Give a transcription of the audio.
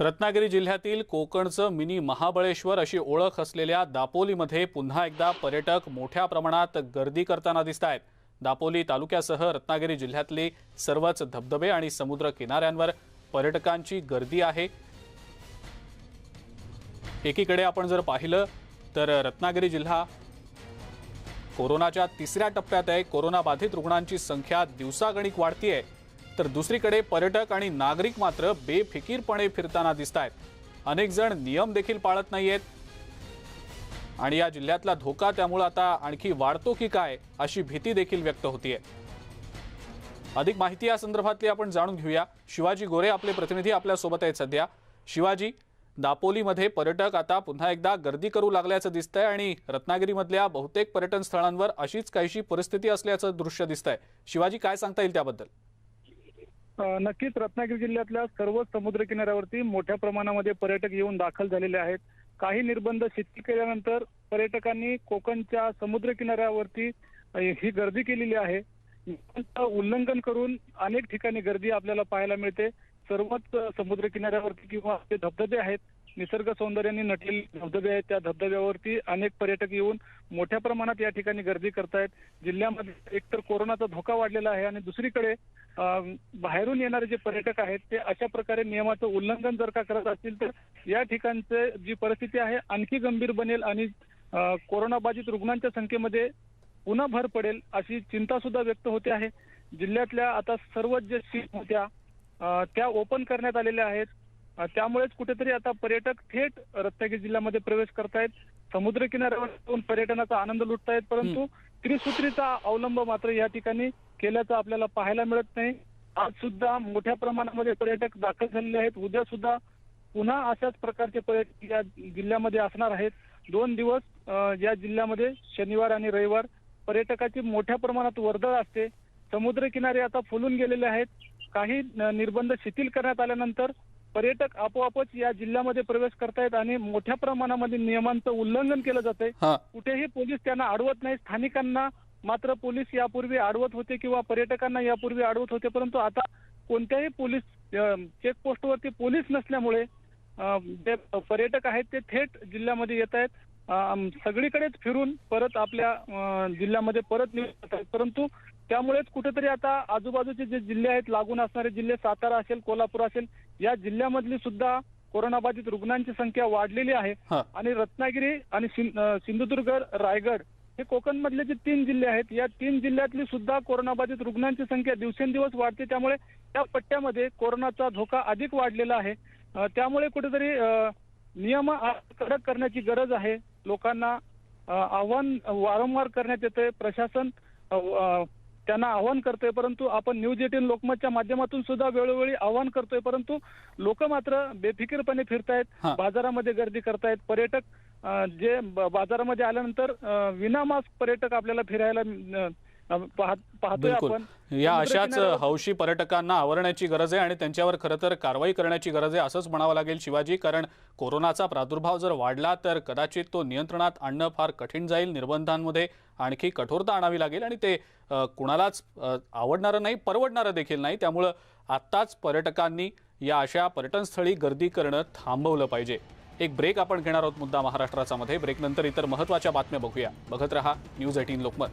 रत्नागिरी जिल्ह्यातील कोकणचं मिनी महाबळेश्वर अशी ओळख असलेल्या दापोलीमध्ये पुन्हा एकदा पर्यटक मोठ्या प्रमाणात गर्दी करताना दिसत आहेत. दापोली तालुक्यासह रत्नागिरी जिल्ह्यातले सर्वच धबधबे आणि समुद्र किनाऱ्यांवर पर्यटकांची गर्दी आहे. एकीकडे आपण जर पाहिलं तर रत्नागिरी जिल्हा कोरोनाच्या तिसऱ्या टप्प्यात आहे. कोरोनाबाधित रुग्णांची संख्या दिवसागणिक वाढतीये. तर दुसरीकडे पर्यटक आणि नागरिक मात्र बेफिकीरपणे फिरताना दिसत आहेत अनेक जण नियम देखील पाळत नाहीयेत. आणि या जिल्ह्यातला धोका त्यामुळे आता आणखी वाढतो की काय अशी भीती देखील व्यक्त होतीये. अधिक माहिती या संदर्भातली आपण जाणून घेऊया. शिवाजी गोरे आपले प्रतिनिधी आपल्यासोबत आहेत सध्या. शिवाजी दापोलीमध्ये पर्यटक आता पुन्हा एकदा गर्दी करू लागल्याचं दिसतंय आणि रत्नागिरीमधल्या बहुतेक पर्यटन स्थळांवर अशीच काहीशी परिस्थिती असल्याचं दृश्य दिसतंय. शिवाजी काय सांगता येईल त्याबद्दल? नक्कीच रत्नागिरी जिल्ह्यातल्या सर्व समुद्र किनाऱ्यावरती मोठ्या प्रमाणामध्ये पर्यटक येऊन दाखल झालेले आहेत. काही निर्बंध शिथिल केल्यानंतर पर्यटकांनी कोकणच्या समुद्र किनाऱ्यावरती ही गर्दी केलेली आहे. उल्लंघन करून अनेक ठिकाणी गर्दी आपल्याला पाहायला मिळते. सर्वच समुद्र किनाऱ्यावरती किंवा जे धबधबे आहेत. निसर्ग सौंदर्याने नटलेले धबधबे आहेत. त्या धबधब्यावरती अनेक पर्यटक येऊन मोठ्या प्रमाणात या ठिकाणी गर्दी करतायत. जिल्ह्यामध्ये एकतर कोरोनाचा धोका वाढलेला आहे आणि दुसरीकडे बाहेरून येणारे जे पर्यटक आहेत ते अशा प्रकारे नियमाचं उल्लंघन जर का करत असतील तर या ठिकाणचे जी परिस्थिती आहे आणखी गंभीर बनेल आणि कोरोनाबाधित रुग्णांच्या संख्येमध्ये पुन्हा भर पडेल अशी चिंता सुद्धा व्यक्त होते आहे. जिल्ह्यातल्या आता सर्व जे सीट होत्या त्या ओपन करण्यात आलेल्या आहेत. त्यामुळेच कुठेतरी आता पर्यटक थेट रत्नागिरी जिल्ह्यामध्ये प्रवेश करतायत. समुद्र किनाऱ्यावर येऊन पर्यटनाचा आनंद लुटतायत परंतु त्रिसूत्रीचा अवलंब मात्र या ठिकाणी केल्याचं आपल्याला पाहायला मिळत नाही. आज सुद्धा मोठ्या प्रमाणामध्ये पर्यटक दाखल झालेले आहेत. उद्या सुद्धा पुन्हा अशाच प्रकारचे पर्यटक या जिल्ह्यामध्ये असणार आहेत. दोन दिवस या जिल्ह्यामध्ये शनिवार आणि रविवार पर्यटकाची मोठ्या प्रमाणात वर्दळ असते. समुद्र किनारे आता फुलून गेलेले आहेत. काही निर्बंध शिथिल करण्यात आल्यानंतर पर्यटक आपोआपच या जिल्ह्यामध्ये प्रवेश करतायत आणि मोठ्या प्रमाणामध्ये नियमांचं उल्लंघन केलं जातंय. हा. कुठेही पोलीस त्यांना अडवत नाही. स्थानिकांना मात्र पोलीस यापूर्वी अडवत होते किंवा पर्यटकांना यापूर्वी अडवत होते. परंतु आता कोणत्याही पोलीस चेकपोस्टवरती पोलीस नसल्यामुळे जे पर्यटक आहेत ते थेट जिल्ह्यामध्ये येत आहेत. सगळीकडेच फिरून परत आपल्या जिल्ह्यामध्ये परत निघून जात आहेत. परंतु त्यामुळेच कुठेतरी आता आजूबाजूचे जे जिल्हे आहेत लागून असणारे जिल्हे सातारा असेल कोल्हापूर असेल या जिल्ह्यामधली सुद्धा कोरोनाबाधित रुग्णांची संख्या वाढलेली आहे. आणि रत्नागिरी आणि सिंधुदुर्ग रायगड हे कोकणमधले जे तीन जिल्हे आहेत या तीन जिल्ह्यातली सुद्धा कोरोनाबाधित रुग्णांची संख्या दिवसेंदिवस वाढते. त्यामुळे त्या पट्ट्यामध्ये कोरोनाचा धोका अधिक वाढलेला आहे. त्यामुळे कुठेतरी नियम कडक करण्याची गरज आहे. लोकांना आव्हान वारंवार करण्यात येते प्रशासन त्यांना आव्हान करतोय परंतु आपण न्यूज एटीन लोकमतच्या माध्यमातून सुद्धा वेळोवेळी आव्हान करतोय परंतु लोक मात्र बेफिकीरपणे फिरतायत. बाजारामध्ये गर्दी करतायत पर्यटक जे बाजारामध्ये आल्यानंतर विना मास्क पर्यटक आपल्याला फिरायला पाहतोय बिलकुल. आपण. या अशाच हौशी पर्यटकांना आवरण्याची गरज आहे आणि त्यांच्यावर खरं तर कारवाई करण्याची गरज आहे असंच म्हणावं लागेल शिवाजी कारण कोरोनाचा प्रादुर्भाव जर वाढला तर कदाचित तो नियंत्रणात आणणं फार कठीण जाईल निर्बंधांमध्ये. आणखी कठोरता आणावी लागेल आणि ते कुणालाच आवडणारं नाही परवडणारं देखील नाही. त्यामुळं आत्ताच पर्यटकांनी या अशा पर्यटनस्थळी गर्दी करणं थांबवलं पाहिजे. एक ब्रेक आपण घेणार आहोत मुद्दा महाराष्ट्राचा मध्ये. ब्रेकनंतर इतर महत्त्वाच्या बातम्या बघूया. बघत रहा न्यूज एटीन लोकमत.